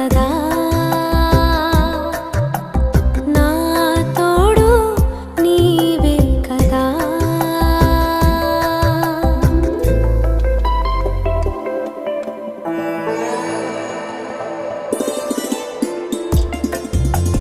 கதா